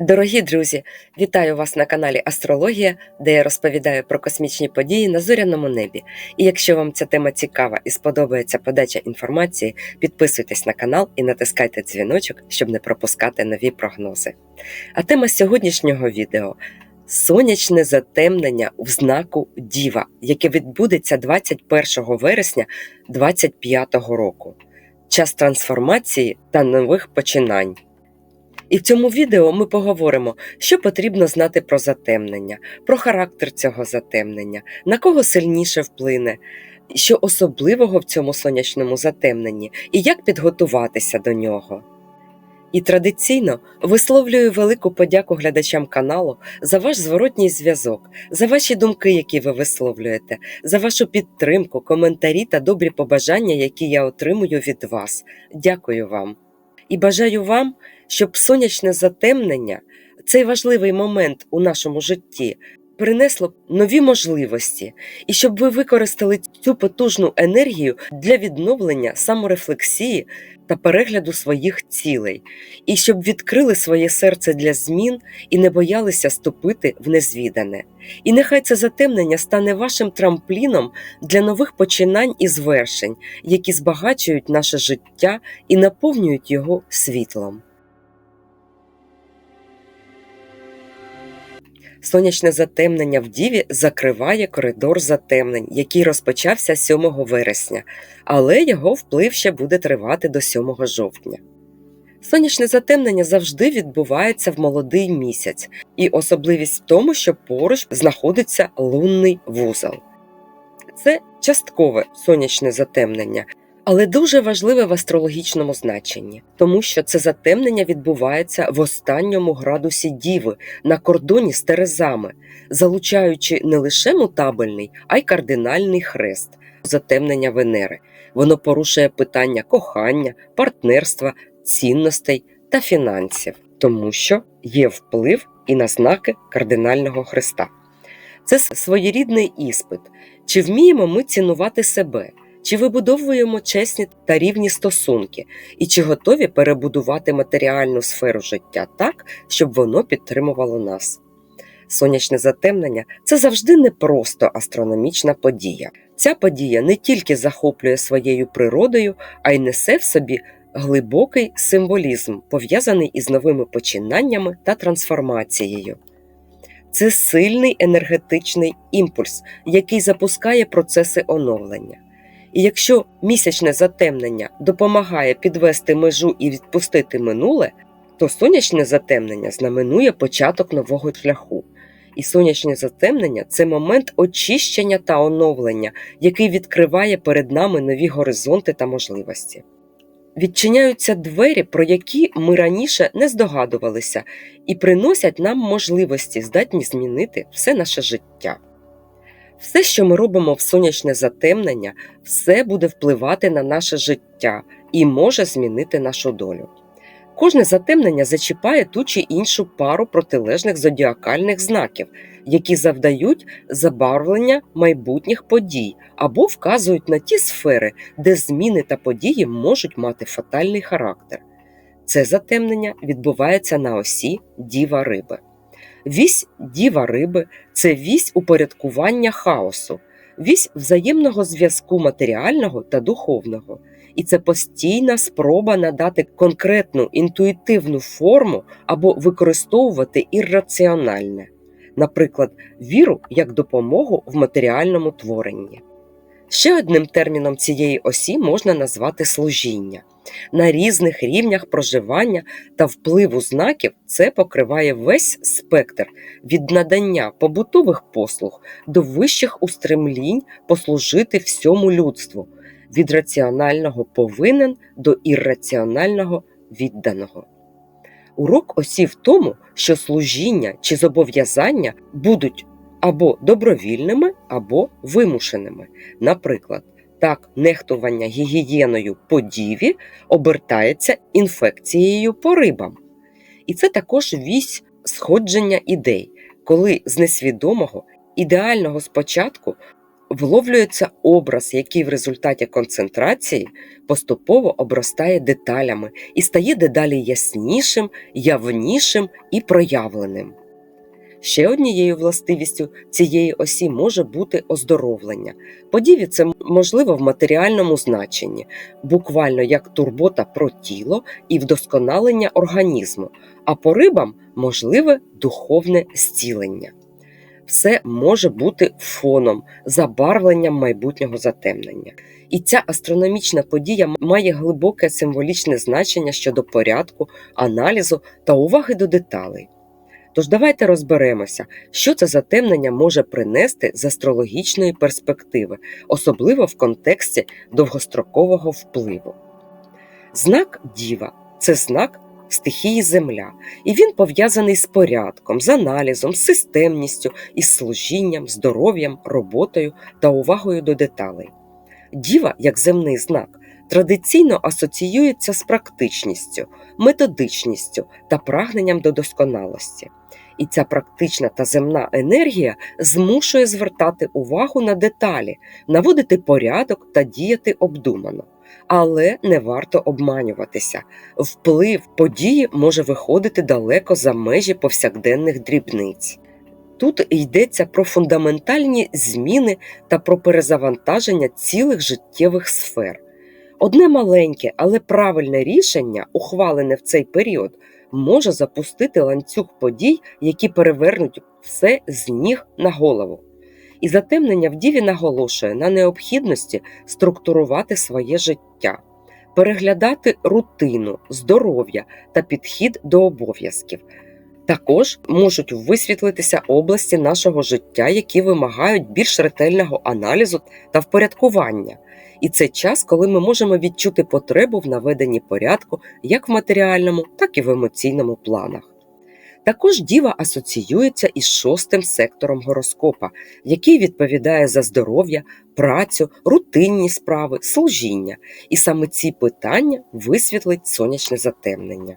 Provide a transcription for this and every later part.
Дорогі друзі, вітаю вас на каналі Астрологія, де я розповідаю про космічні події на зоряному небі. І якщо вам ця тема цікава і сподобається подача інформації, підписуйтесь на канал і натискайте дзвіночок, щоб не пропускати нові прогнози. А тема сьогоднішнього відео сонячне затемнення в знаку Діва, яке відбудеться 21 вересня 2025 року. Час трансформації та нових починань. І в цьому відео ми поговоримо, що потрібно знати про затемнення, про характер цього затемнення, на кого сильніше вплине, що особливого в цьому сонячному затемненні і як підготуватися до нього. І традиційно висловлюю велику подяку глядачам каналу за ваш зворотній зв'язок, за ваші думки, які ви висловлюєте, за вашу підтримку, коментарі та добрі побажання, які я отримую від вас. Дякую вам. І бажаю вам, щоб сонячне затемнення, цей важливий момент у нашому житті, принесло нові можливості, і щоб ви використали цю потужну енергію для відновлення саморефлексії та перегляду своїх цілей, і щоб відкрили своє серце для змін і не боялися ступити в незвідане. І нехай це затемнення стане вашим трампліном для нових починань і звершень, які збагачують наше життя і наповнюють його світлом. Сонячне затемнення в Діві закриває коридор затемнень, який розпочався 7 вересня, але його вплив ще буде тривати до 7 жовтня. Сонячне затемнення завжди відбувається в молодий місяць, і особливість в тому, що поруч знаходиться лунний вузол. Це часткове сонячне затемнення, але дуже важливе в астрологічному значенні, тому що це затемнення відбувається в останньому градусі Діви на кордоні з Терезами, залучаючи не лише мутабельний, а й кардинальний хрест затемнення Венери. Воно порушує питання кохання, партнерства, цінностей та фінансів, тому що є вплив і на знаки кардинального хреста. Це своєрідний іспит, чи вміємо ми цінувати себе. Чи вибудовуємо чесні та рівні стосунки, і чи готові перебудувати матеріальну сферу життя так, щоб воно підтримувало нас? Сонячне затемнення це завжди не просто астрономічна подія. Ця подія не тільки захоплює своєю природою, а й несе в собі глибокий символізм, пов'язаний із новими починаннями та трансформацією. Це сильний енергетичний імпульс, який запускає процеси оновлення. І якщо місячне затемнення допомагає підвести межу і відпустити минуле, то сонячне затемнення знаменує початок нового шляху. І сонячне затемнення це момент очищення та оновлення, який відкриває перед нами нові горизонти та можливості. Відчиняються двері, про які ми раніше не здогадувалися, і приносять нам можливості, здатні змінити все наше життя. Все, що ми робимо в сонячне затемнення, все буде впливати на наше життя і може змінити нашу долю. Кожне затемнення зачіпає ту чи іншу пару протилежних зодіакальних знаків, які завдають забарвлення майбутніх подій або вказують на ті сфери, де зміни та події можуть мати фатальний характер. Це затемнення відбувається на осі Діва Риби. Вісь діва риби це вісь упорядкування хаосу, вісь взаємного зв'язку матеріального та духовного. І це постійна спроба надати конкретну інтуїтивну форму або використовувати ірраціональне, наприклад, віру як допомогу в матеріальному творенні. Ще одним терміном цієї осі можна назвати служіння. На різних рівнях проживання та впливу знаків це покриває весь спектр від надання побутових послуг до вищих устремлінь послужити всьому людству, від раціонального повинен до ірраціонального відданого. Урок осі в тому, що служіння чи зобов'язання будуть або добровільними, або вимушеними. Наприклад, так нехтування гігієною по діві обертається інфекцією по рибам. І це також вісь сходження ідей, коли з несвідомого, ідеального спочатку вловлюється образ, який в результаті концентрації поступово обростає деталями і стає дедалі яснішим, явнішим і проявленим. Ще однією властивістю цієї осі може бути оздоровлення. Подіві це можливо в матеріальному значенні, буквально як турбота про тіло і вдосконалення організму, а по рибам можливе духовне зцілення. Все може бути фоном, забарвленням майбутнього затемнення. І ця астрономічна подія має глибоке символічне значення щодо порядку, аналізу та уваги до деталей. Тож давайте розберемося, що це затемнення може принести з астрологічної перспективи, особливо в контексті довгострокового впливу. Знак Діва це знак стихії Земля, і він пов'язаний з порядком, з аналізом, з системністю, із служінням, здоров'ям, роботою та увагою до деталей. Діва, як земний знак, традиційно асоціюється з практичністю, методичністю та прагненням до досконалості. І ця практична та земна енергія змушує звертати увагу на деталі, наводити порядок та діяти обдумано. Але не варто обманюватися. Вплив події може виходити далеко за межі повсякденних дрібниць. Тут йдеться про фундаментальні зміни та про перезавантаження цілих життєвих сфер. Одне маленьке, але правильне рішення, ухвалене в цей період, може запустити ланцюг подій, які перевернуть все з ніг на голову. І затемнення в діві наголошує на необхідності структурувати своє життя, переглядати рутину, здоров'я та підхід до обов'язків. Також можуть висвітлитися області нашого життя, які вимагають більш ретельного аналізу та впорядкування. І це час, коли ми можемо відчути потребу в наведенні порядку як в матеріальному, так і в емоційному планах. Також діва асоціюється із шостим сектором гороскопа, який відповідає за здоров'я, працю, рутинні справи, служіння, і саме ці питання висвітлить сонячне затемнення.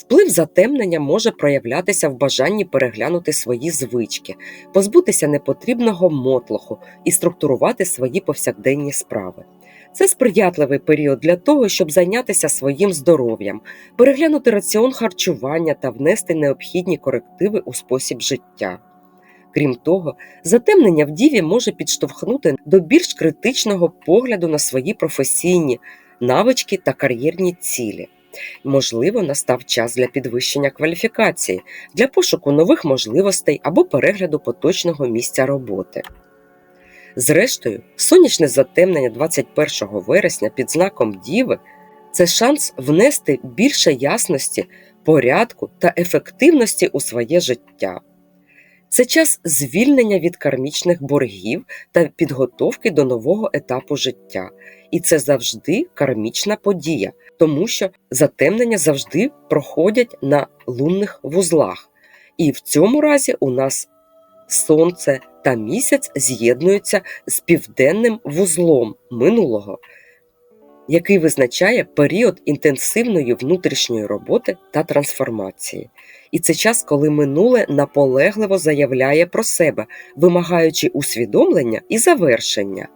Вплив затемнення може проявлятися в бажанні переглянути свої звички, позбутися непотрібного мотлоху і структурувати свої повсякденні справи. Це сприятливий період для того, щоб зайнятися своїм здоров'ям, переглянути раціон харчування та внести необхідні корективи у спосіб життя. Крім того, затемнення в діві може підштовхнути до більш критичного погляду на свої професійні навички та кар'єрні цілі. Можливо, настав час для підвищення кваліфікації, для пошуку нових можливостей або перегляду поточного місця роботи. Зрештою, сонячне затемнення 21 вересня під знаком Діви це шанс внести більше ясності, порядку та ефективності у своє життя. Це час звільнення від кармічних боргів та підготовки до нового етапу життя. І це завжди кармічна подія, тому що затемнення завжди проходять на лунних вузлах. І в цьому разі у нас сонце та місяць з'єднуються з південним вузлом минулого, який визначає період інтенсивної внутрішньої роботи та трансформації. І це час, коли минуле наполегливо заявляє про себе, вимагаючи усвідомлення і завершення.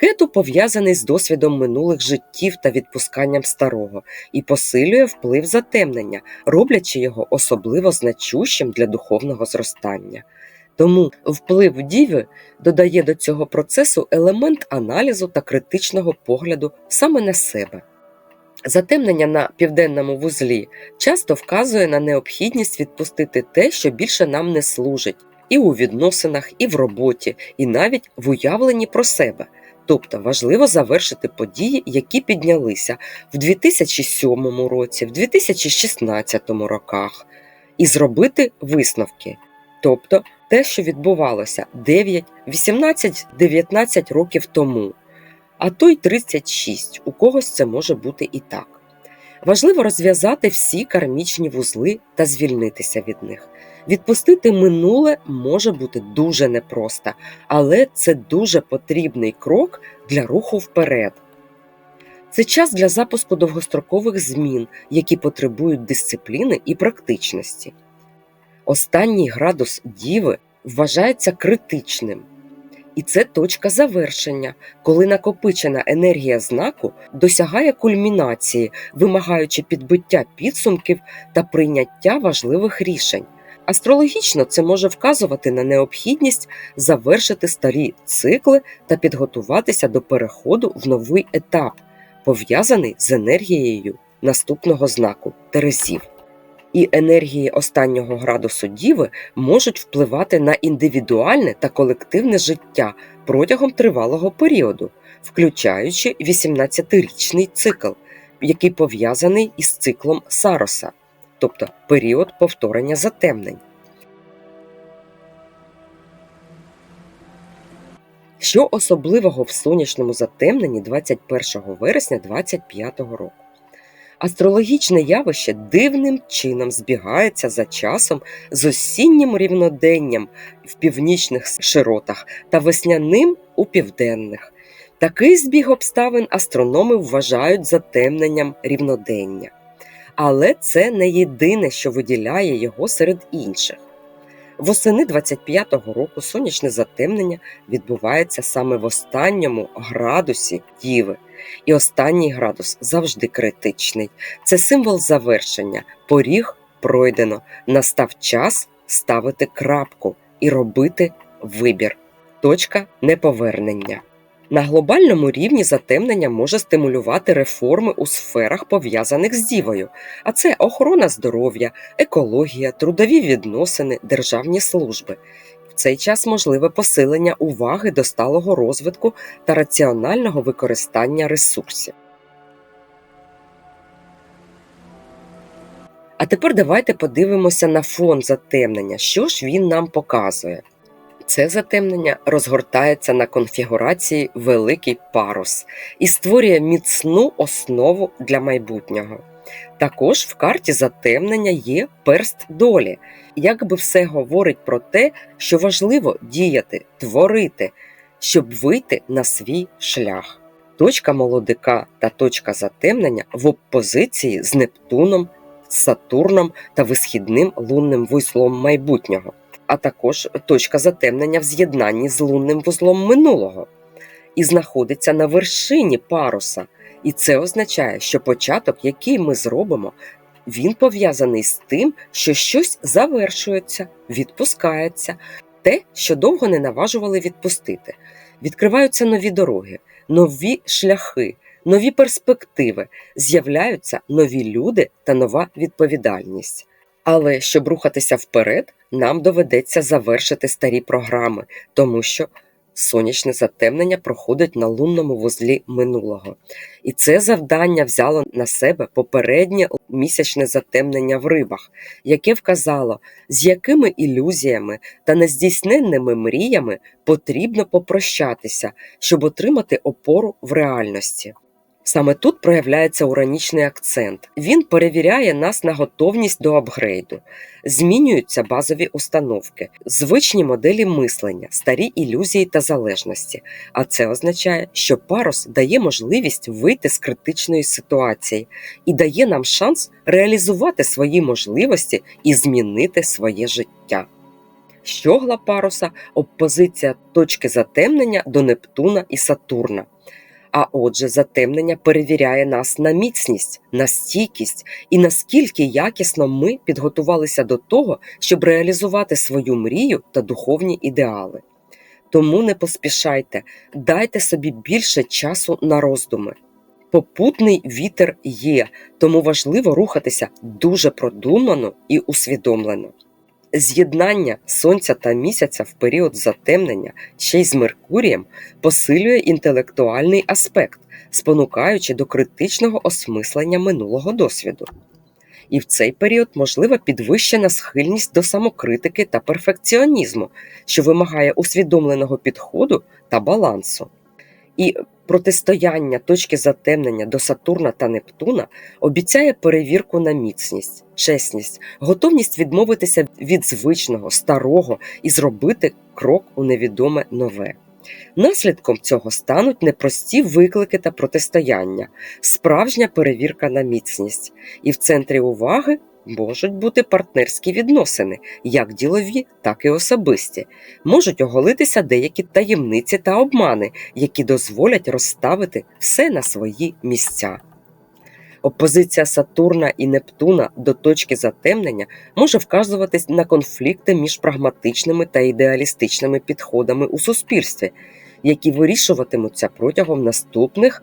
Кету пов'язаний з досвідом минулих життів та відпусканням старого і посилює вплив затемнення, роблячи його особливо значущим для духовного зростання. Тому вплив діви додає до цього процесу елемент аналізу та критичного погляду саме на себе. Затемнення на південному вузлі часто вказує на необхідність відпустити те, що більше нам не служить, і у відносинах, і в роботі, і навіть в уявленні про себе. Тобто важливо завершити події, які піднялися в 2007 році, в 2016 роках, і зробити висновки. Тобто те, що відбувалося 9, 18, 19 років тому, а то й 36, у когось це може бути і так. Важливо розв'язати всі кармічні вузли та звільнитися від них. Відпустити минуле може бути дуже непросто, але це дуже потрібний крок для руху вперед. Це час для запуску довгострокових змін, які потребують дисципліни і практичності. Останній градус діви вважається критичним, І це точка завершення, коли накопичена енергія знаку досягає кульмінації, вимагаючи підбиття підсумків та прийняття важливих рішень. Астрологічно це може вказувати на необхідність завершити старі цикли та підготуватися до переходу в новий етап, пов'язаний з енергією наступного знаку Терезів. І енергії останнього градусу Діви можуть впливати на індивідуальне та колективне життя протягом тривалого періоду, включаючи 18-річний цикл, який пов'язаний із циклом Сароса, тобто період повторення затемнень. Що особливого в сонячному затемненні 21 вересня 2025 року? Астрологічне явище дивним чином збігається за часом з осіннім рівноденням в північних широтах та весняним у південних. Такий збіг обставин астрономи вважають затемненням рівнодення. Але це не єдине, що виділяє його серед інших. Восени 25-го року сонячне затемнення відбувається саме в останньому градусі Діви. І останній градус завжди критичний. Це символ завершення. Поріг пройдено. Настав час ставити крапку і робити вибір. Точка неповернення. На глобальному рівні затемнення може стимулювати реформи у сферах, пов'язаних з дівою, а це охорона здоров'я, екологія, трудові відносини, державні служби. В цей час можливе посилення уваги до сталого розвитку та раціонального використання ресурсів. А тепер давайте подивимося на фон затемнення. Що ж він нам показує? Це затемнення розгортається на конфігурації великий парус і створює міцну основу для майбутнього. Також в карті затемнення є перст долі, якби все говорить про те, що важливо діяти, творити, щоб вийти на свій шлях. Точка молодика та точка затемнення в опозиції з Нептуном, Сатурном та висхідним лунним вузлом майбутнього а також точка затемнення в з'єднанні з лунним вузлом минулого, і знаходиться на вершині паруса. І це означає, що початок, який ми зробимо, він пов'язаний з тим, що щось завершується, відпускається, те, що довго не наважували відпустити. Відкриваються нові дороги, нові шляхи, нові перспективи, з'являються нові люди та нова відповідальність. Але щоб рухатися вперед, нам доведеться завершити старі програми, тому що сонячне затемнення проходить на лунному вузлі минулого. І це завдання взяло на себе попереднє місячне затемнення в рибах, яке вказало, з якими ілюзіями та нездійсненними мріями потрібно попрощатися, щоб отримати опору в реальності. Саме тут проявляється уранічний акцент. Він перевіряє нас на готовність до апгрейду, змінюються базові установки, звичні моделі мислення, старі ілюзії та залежності. А це означає, що парус дає можливість вийти з критичної ситуації і дає нам шанс реалізувати свої можливості і змінити своє життя. Щогла паруса опозиція точки затемнення до Нептуна і Сатурна. А отже, затемнення перевіряє нас на міцність, на стійкість і наскільки якісно ми підготувалися до того, щоб реалізувати свою мрію та духовні ідеали. Тому не поспішайте, дайте собі більше часу на роздуми. Попутний вітер є, тому важливо рухатися дуже продумано і усвідомлено. З'єднання сонця та місяця в період затемнення ще й з Меркурієм посилює інтелектуальний аспект, спонукаючи до критичного осмислення минулого досвіду. І в цей період можлива підвищена схильність до самокритики та перфекціонізму, що вимагає усвідомленого підходу та балансу. І протистояння точки затемнення до Сатурна та Нептуна обіцяє перевірку на міцність, чесність, готовність відмовитися від звичного, старого і зробити крок у невідоме нове. Наслідком цього стануть непрості виклики та протистояння, справжня перевірка на міцність, і в центрі уваги можуть бути партнерські відносини, як ділові, так і особисті. Можуть оголитися деякі таємниці та обмани, які дозволять розставити все на свої місця. Опозиція Сатурна і Нептуна до точки затемнення може вказуватись на конфлікти між прагматичними та ідеалістичними підходами у суспільстві, які вирішуватимуться протягом наступних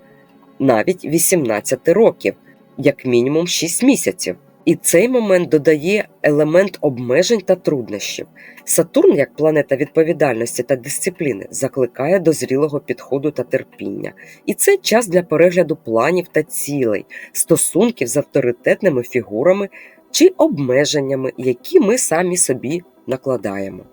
навіть 18 років, як мінімум 6 місяців. І цей момент додає елемент обмежень та труднощів. Сатурн, як планета відповідальності та дисципліни, закликає до зрілого підходу та терпіння. І це час для перегляду планів та цілей, стосунків з авторитетними фігурами чи обмеженнями, які ми самі собі накладаємо.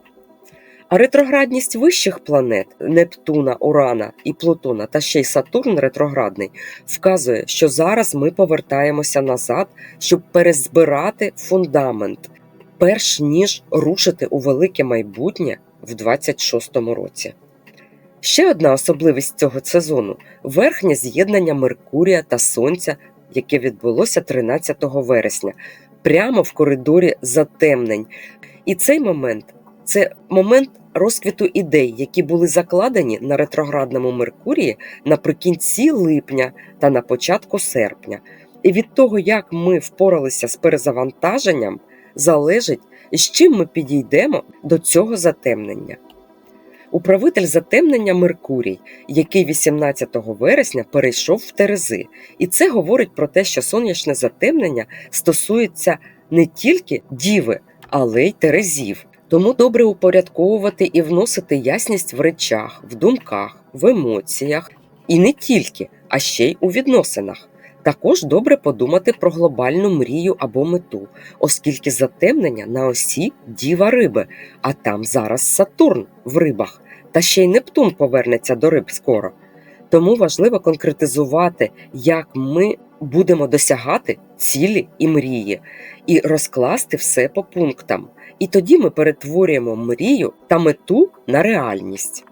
А ретроградність вищих планет Нептуна, Урана і Плутона та ще й Сатурн ретроградний вказує, що зараз ми повертаємося назад, щоб перезбирати фундамент, перш ніж рушити у велике майбутнє в 26-му році. Ще одна особливість цього сезону верхнє з'єднання Меркурія та Сонця, яке відбулося 13 вересня, прямо в коридорі затемнень. І цей момент це момент розквіту ідей, які були закладені на ретроградному Меркурії наприкінці липня та на початку серпня. І від того, як ми впоралися з перезавантаженням, залежить, з чим ми підійдемо до цього затемнення. Управитель затемнення Меркурій, який 18 вересня перейшов в Терези, і це говорить про те, що сонячне затемнення стосується не тільки діви, але й терезів. Тому добре упорядковувати і вносити ясність в речах, в думках, в емоціях і не тільки, а ще й у відносинах. Також добре подумати про глобальну мрію або мету, оскільки затемнення на осі діва риби, а там зараз Сатурн в рибах, та ще й Нептун повернеться до риб скоро. Тому важливо конкретизувати, як ми будемо досягати цілі і мрії, і розкласти все по пунктам. І тоді ми перетворюємо мрію та мету на реальність.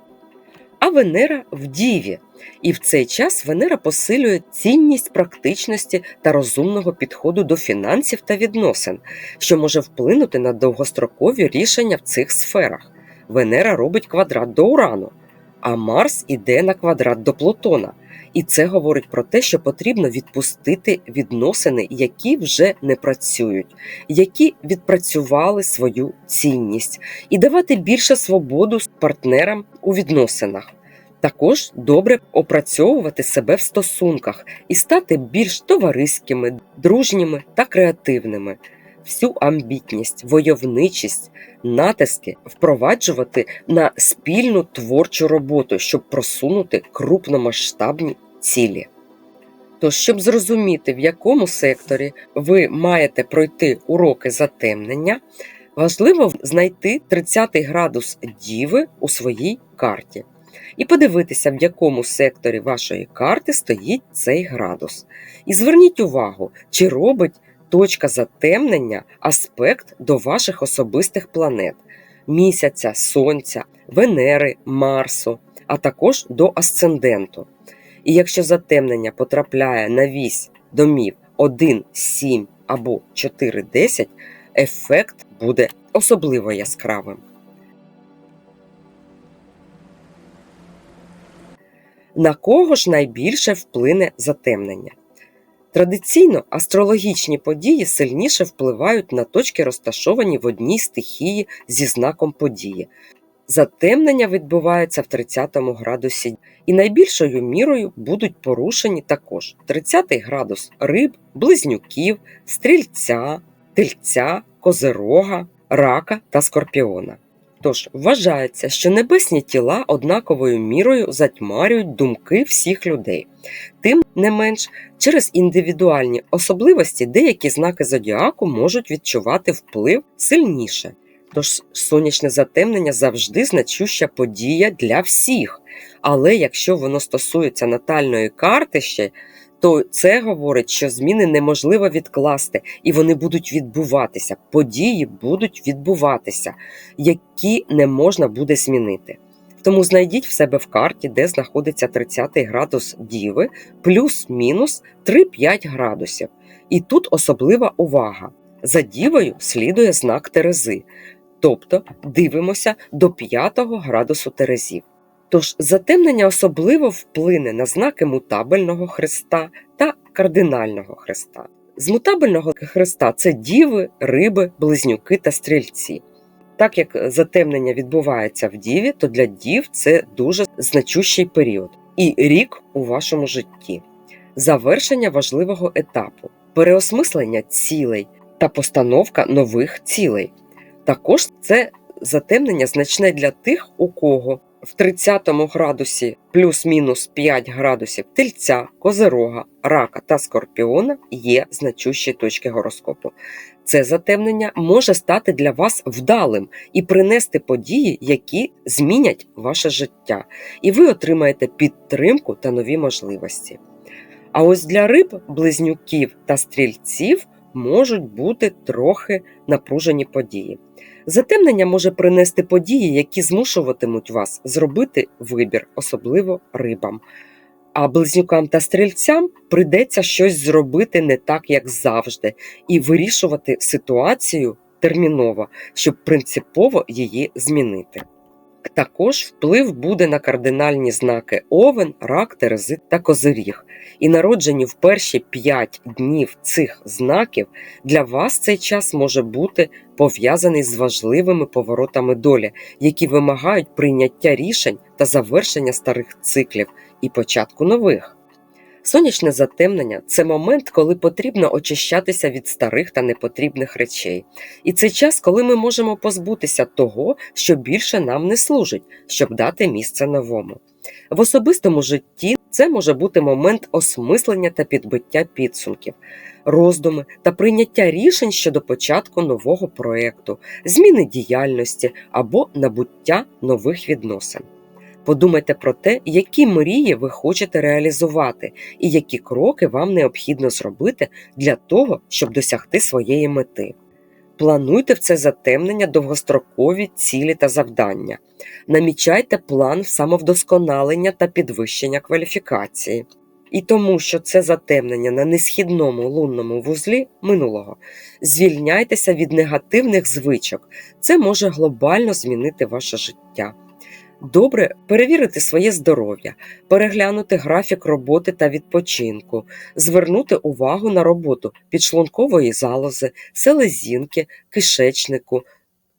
А Венера в Діві. І в цей час Венера посилює цінність практичності та розумного підходу до фінансів та відносин, що може вплинути на довгострокові рішення в цих сферах. Венера робить квадрат до Урану, а Марс іде на квадрат до Плутона. І це говорить про те, що потрібно відпустити відносини, які вже не працюють, які відпрацювали свою цінність, і давати більше свободу партнерам у відносинах. Також добре опрацьовувати себе в стосунках і стати більш товариськими, дружніми та креативними. Всю амбітність, войовничість, натиски впроваджувати на спільну творчу роботу, щоб просунути крупномасштабні цілі. Тож, щоб зрозуміти, в якому секторі ви маєте пройти уроки затемнення, важливо знайти 30 градус діви у своїй карті і подивитися, в якому секторі вашої карти стоїть цей градус. І зверніть увагу, чи робить точка затемнення аспект до ваших особистих планет місяця, Сонця, Венери, Марсу, а також до асценденту. І якщо затемнення потрапляє на вісь домів 1, 7 або 4, 10, ефект буде особливо яскравим. На кого ж найбільше вплине затемнення? Традиційно астрологічні події сильніше впливають на точки, розташовані в одній стихії зі знаком події. Затемнення відбувається в 30 градусі, і найбільшою мірою будуть порушені також 30 градус риб, близнюків, стрільця, тельця, козирога, рака та скорпіона. Тож вважається, що небесні тіла однаковою мірою затьмарюють думки всіх людей. Тим не менш, через індивідуальні особливості деякі знаки зодіаку можуть відчувати вплив сильніше. Тож сонячне затемнення завжди значуща подія для всіх. Але якщо воно стосується натальної карти ще, то це говорить, що зміни неможливо відкласти, і вони будуть відбуватися. Події будуть відбуватися, які не можна буде змінити. Тому знайдіть в себе в карті, де знаходиться 30 градус діви, плюс-мінус 3-5 градусів. І тут особлива увага. За дівою слідує знак Терези, тобто дивимося до 5 градусу Терезів. Тож затемнення особливо вплине на знаки мутабельного хреста та кардинального хреста. З мутабельного хреста це діви, риби, близнюки та стрільці. Так як затемнення відбувається в діві, то для дів це дуже значущий період і рік у вашому житті, завершення важливого етапу, переосмислення цілей та постановка нових цілей. Також це затемнення значне для тих, у кого в 30 градусі плюс-мінус 5 градусів тельця, козирога, рака та скорпіона є значущі точки гороскопу. Це затемнення може стати для вас вдалим і принести події, які змінять ваше життя, і ви отримаєте підтримку та нові можливості. А ось для риб, близнюків та стрільців можуть бути трохи напружені події. Затемнення може принести події, які змушуватимуть вас зробити вибір, особливо рибам. А близнюкам та стрільцям прийдеться щось зробити не так, як завжди, і вирішувати ситуацію терміново, щоб принципово її змінити. Також вплив буде на кардинальні знаки Овен, Рак, Терези та Козиріг. І народжені в перші 5 днів цих знаків для вас цей час може бути пов'язаний з важливими поворотами долі, які вимагають прийняття рішень та завершення старих циклів і початку нових. Сонячне затемнення це момент, коли потрібно очищатися від старих та непотрібних речей. І це час, коли ми можемо позбутися того, що більше нам не служить, щоб дати місце новому. В особистому житті це може бути момент осмислення та підбиття підсумків, роздуми та прийняття рішень щодо початку нового проєкту, зміни діяльності або набуття нових відносин. Подумайте про те, які мрії ви хочете реалізувати, і які кроки вам необхідно зробити для того, щоб досягти своєї мети. Плануйте в це затемнення довгострокові цілі та завдання. Намічайте план самовдосконалення та підвищення кваліфікації. І тому, що це затемнення на несхідному лунному вузлі минулого, звільняйтеся від негативних звичок. Це може глобально змінити ваше життя. Добре перевірити своє здоров'я, переглянути графік роботи та відпочинку, звернути увагу на роботу підшлункової залози, селезінки, кишечнику,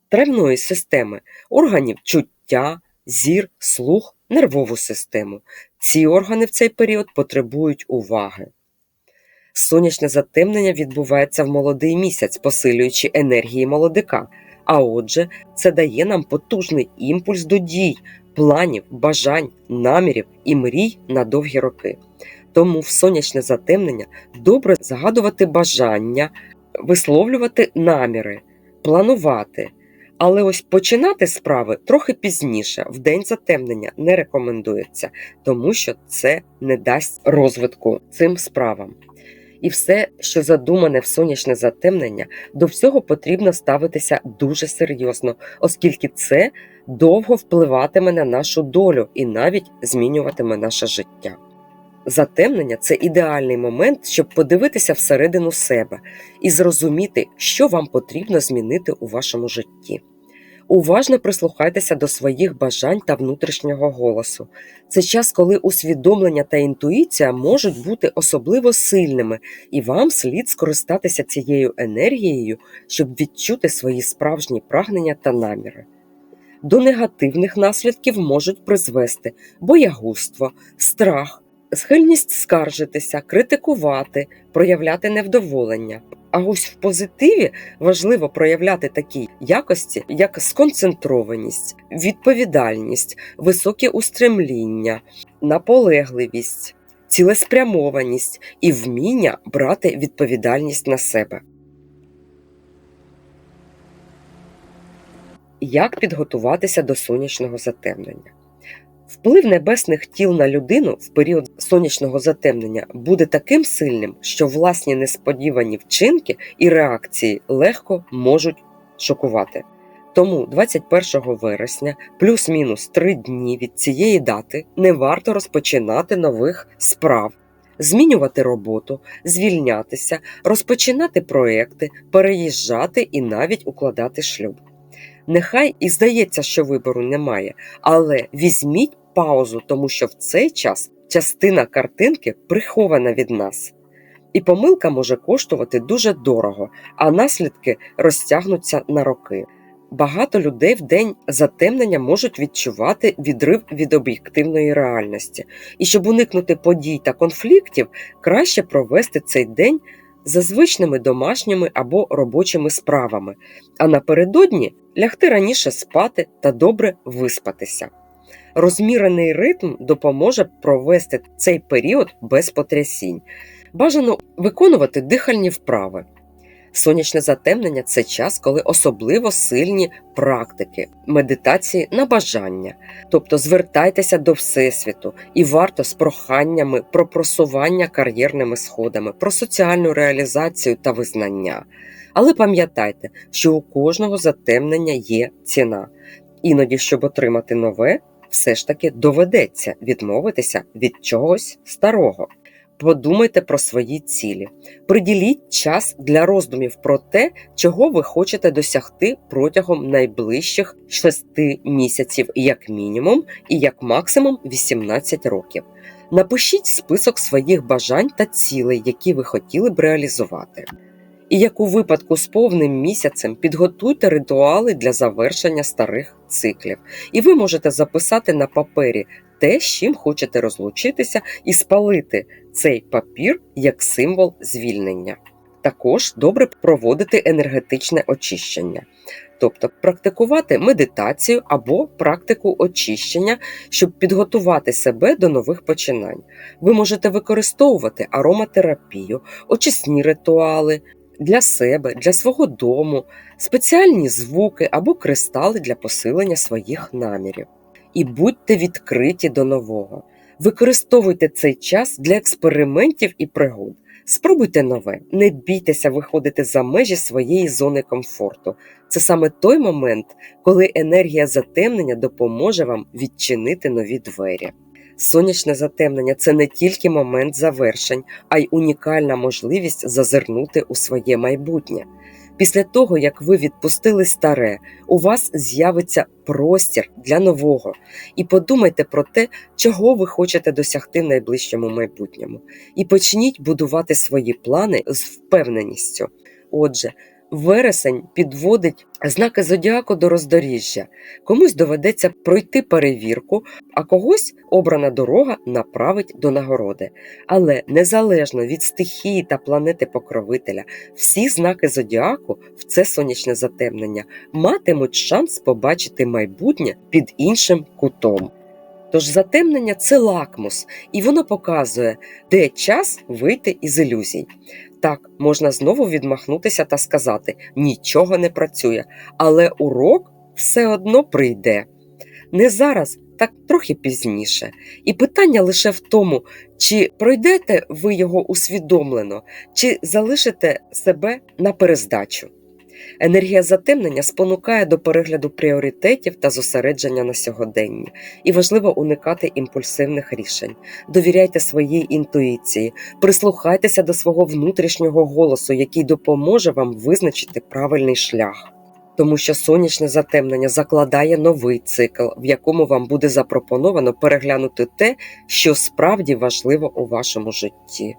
травної системи, органів чуття, зір, слух, нервову систему. Ці органи в цей період потребують уваги. Сонячне затемнення відбувається в молодий місяць, посилюючи енергії молодика. А отже, це дає нам потужний імпульс до дій, планів, бажань, намірів і мрій на довгі роки. Тому в сонячне затемнення добре загадувати бажання, висловлювати наміри, планувати. Але ось починати справи трохи пізніше, в день затемнення не рекомендується, тому що це не дасть розвитку цим справам. І все, що задумане в сонячне затемнення, до всього потрібно ставитися дуже серйозно, оскільки це довго впливатиме на нашу долю і навіть змінюватиме наше життя. Затемнення це ідеальний момент, щоб подивитися всередину себе і зрозуміти, що вам потрібно змінити у вашому житті. Уважно прислухайтеся до своїх бажань та внутрішнього голосу. Це час, коли усвідомлення та інтуїція можуть бути особливо сильними, і вам слід скористатися цією енергією, щоб відчути свої справжні прагнення та наміри. До негативних наслідків можуть призвести боягузтво, страх, схильність скаржитися, критикувати, проявляти невдоволення. А ось в позитиві важливо проявляти такі якості, як сконцентрованість, відповідальність, високе устремління, наполегливість, цілеспрямованість і вміння брати відповідальність на себе. Як підготуватися до сонячного затемнення? Вплив небесних тіл на людину в період сонячного затемнення буде таким сильним, що власні несподівані вчинки і реакції легко можуть шокувати. Тому 21 вересня, плюс-мінус 3 дні від цієї дати, не варто розпочинати нових справ, змінювати роботу, звільнятися, розпочинати проекти, переїжджати і навіть укладати шлюб. Нехай і здається, що вибору немає, але візьміть паузу, тому що в цей час частина картинки прихована від нас. І помилка може коштувати дуже дорого, а наслідки розтягнуться на роки. Багато людей в день затемнення можуть відчувати відрив від об'єктивної реальності, і щоб уникнути подій та конфліктів, краще провести цей день за звичними домашніми або робочими справами, а напередодні лягти раніше спати та добре виспатися. Розмірений ритм допоможе провести цей період без потрясінь. Бажано виконувати дихальні вправи. Сонячне затемнення це час, коли особливо сильні практики, медитації на бажання. Тобто звертайтеся до Всесвіту і варто з проханнями про просування кар'єрними сходами, про соціальну реалізацію та визнання. Але пам'ятайте, що у кожного затемнення є ціна. Іноді, щоб отримати нове, все ж таки доведеться відмовитися від чогось старого. Подумайте про свої цілі, приділіть час для роздумів про те, чого ви хочете досягти протягом найближчих 6 місяців, як мінімум, і як максимум 18 років. Напишіть список своїх бажань та цілей, які ви хотіли б реалізувати. І як у випадку з повним місяцем підготуйте ритуали для завершення старих циклів, і ви можете записати на папері те, з чим хочете розлучитися, і спалити цей папір як символ звільнення. Також добре проводити енергетичне очищення, тобто практикувати медитацію або практику очищення, щоб підготувати себе до нових починань. Ви можете використовувати ароматерапію, очисні ритуали для себе, для свого дому, спеціальні звуки або кристали для посилення своїх намірів. І будьте відкриті до нового. Використовуйте цей час для експериментів і пригод. Спробуйте нове, не бійтеся виходити за межі своєї зони комфорту. Це саме той момент, коли енергія затемнення допоможе вам відчинити нові двері. Сонячне затемнення це не тільки момент завершень, а й унікальна можливість зазирнути у своє майбутнє. Після того, як ви відпустили старе, у вас з'явиться простір для нового. І подумайте про те, чого ви хочете досягти в найближчому майбутньому. І почніть будувати свої плани з впевненістю. Отже, вересень підводить знаки зодіаку до роздоріжжя. Комусь доведеться пройти перевірку, а когось обрана дорога направить до нагороди. Але незалежно від стихії та планети покровителя, всі знаки зодіаку в це сонячне затемнення матимуть шанс побачити майбутнє під іншим кутом. Тож затемнення це лакмус, і воно показує, де час вийти із ілюзій. Так, можна знову відмахнутися та сказати нічого не працює, але урок все одно прийде. Не зараз, так трохи пізніше. І питання лише в тому, чи пройдете ви його усвідомлено, чи залишите себе на перездачу. Енергія затемнення спонукає до перегляду пріоритетів та зосередження на сьогоденні, і важливо уникати імпульсивних рішень. Довіряйте своїй інтуїції, прислухайтеся до свого внутрішнього голосу, який допоможе вам визначити правильний шлях. Тому що сонячне затемнення закладає новий цикл, в якому вам буде запропоновано переглянути те, що справді важливо у вашому житті.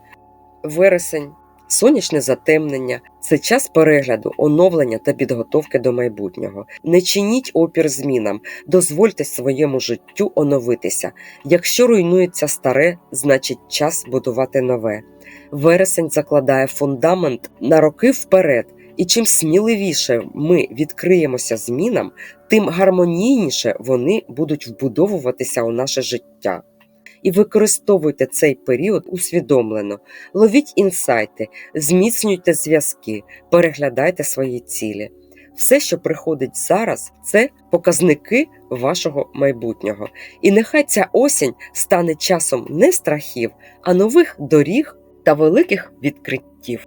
Вересень Сонячне затемнення це час перегляду, оновлення та підготовки до майбутнього. Не чиніть опір змінам, дозвольте своєму життю оновитися. Якщо руйнується старе, значить час будувати нове. Вересень закладає фундамент на роки вперед, і чим сміливіше ми відкриємося змінам, тим гармонійніше вони будуть вбудовуватися у наше життя і використовуйте цей період усвідомлено, ловіть інсайти, зміцнюйте зв'язки, переглядайте свої цілі. Все, що приходить зараз, це показники вашого майбутнього. І нехай ця осінь стане часом не страхів, а нових доріг та великих відкриттів.